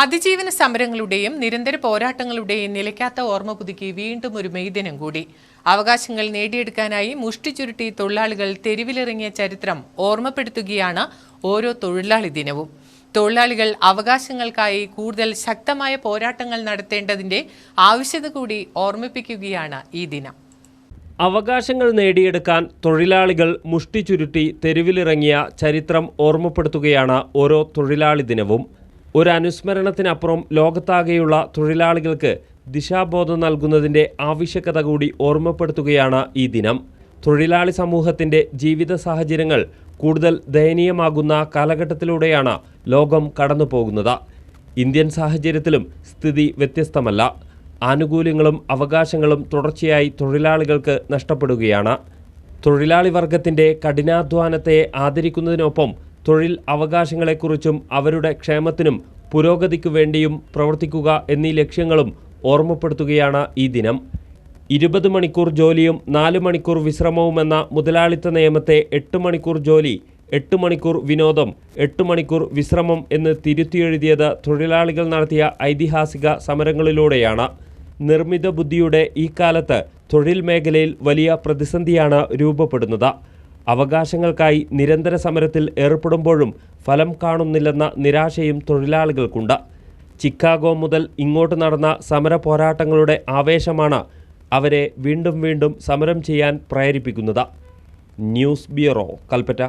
അതിജീവന സമരങ്ങളുടെയും നിരന്തര പോരാട്ടങ്ങളുടെയും നിലയ്ക്കാത്ത ഓർമ്മ പുതുക്കി വീണ്ടും ഒരു മെയ് ദിനം കൂടി. അവകാശങ്ങൾ നേടിയെടുക്കാനായി മുഷ്ടി ചുരുട്ടി തൊഴിലാളികൾ തെരുവിലിറങ്ങിയ ചരിത്രം ഓർമ്മപ്പെടുത്തുകയാണ് ഓരോ തൊഴിലാളി ദിനവും. തൊഴിലാളികൾ അവകാശങ്ങൾക്കായി കൂടുതൽ ശക്തമായ പോരാട്ടങ്ങൾ നടത്തേണ്ടതിന്റെ ആവശ്യത കൂടി ഓർമ്മിപ്പിക്കുകയാണ് ഈ ദിനം. അവകാശങ്ങൾ നേടിയെടുക്കാൻ തൊഴിലാളികൾ മുഷ്ടി ചുരുട്ടി തെരുവിലിറങ്ങിയ ചരിത്രം ഓർമ്മപ്പെടുത്തുകയാണ് ഓരോ തൊഴിലാളി ദിനവും. ഒരു അനുസ്മരണത്തിനപ്പുറം ലോകത്താകെയുള്ള തൊഴിലാളികൾക്ക് ദിശാബോധം നൽകുന്നതിന്റെ ആവശ്യകത കൂടി ഓർമ്മപ്പെടുത്തുകയാണ് ഈ ദിനം. തൊഴിലാളി സമൂഹത്തിന്റെ ജീവിത സാഹചര്യങ്ങൾ കൂടുതൽ ദയനീയമാകുന്ന കാലഘട്ടത്തിലൂടെയാണ് ലോകം കടന്നു പോകുന്നത് ഇന്ത്യൻ സാഹചര്യത്തിലും സ്ഥിതി വ്യത്യസ്തമല്ല. ആനുകൂല്യങ്ങളും അവകാശങ്ങളും തുടർച്ചയായി തൊഴിലാളികൾക്ക് നഷ്ടപ്പെടുകയാണ്. തൊഴിലാളി വർഗത്തിന്റെ കഠിനാധ്വാനത്തെ ആദരിക്കുന്നതിനൊപ്പം തൊഴിൽ അവകാശങ്ങളെക്കുറിച്ചും അവരുടെ ക്ഷേമത്തിനും പുരോഗതിക്കു വേണ്ടിയും പ്രവർത്തിക്കുക എന്നീ ലക്ഷ്യങ്ങളും ഓർമ്മപ്പെടുത്തുകയാണ് ഈ ദിനം. ഇരുപത് മണിക്കൂർ ജോലിയും നാല് മണിക്കൂർ വിശ്രമവുമെന്ന മുതലാളിത്ത നിയമത്തെ എട്ട് മണിക്കൂർ ജോലി എട്ട് മണിക്കൂർ വിനോദം എട്ട് മണിക്കൂർ വിശ്രമം എന്ന് തിരുത്തിയെഴുതിയത് തൊഴിലാളികൾ നടത്തിയ ഐതിഹാസിക സമരങ്ങളിലൂടെയാണ്. നിർമ്മിത ബുദ്ധിയുടെ ഈ കാലത്ത് തൊഴിൽ മേഖലയിൽ വലിയ പ്രതിസന്ധിയാണ് രൂപപ്പെടുന്നത്. അവകാശങ്ങൾക്കായി നിരന്തര സമരത്തിൽ ഏർപ്പെടുമ്പോഴും ഫലം കാണുന്നില്ലെന്ന നിരാശയും തൊഴിലാളികൾക്കുണ്ട്. ചിക്കാഗോ മുതൽ ഇങ്ങോട്ട് നടന്ന സമര പോരാട്ടങ്ങളുടെ ആവേശമാണ് അവരെ വീണ്ടും വീണ്ടും സമരം ചെയ്യാൻ പ്രേരിപ്പിക്കുന്നത്. News bureau Kalpetta.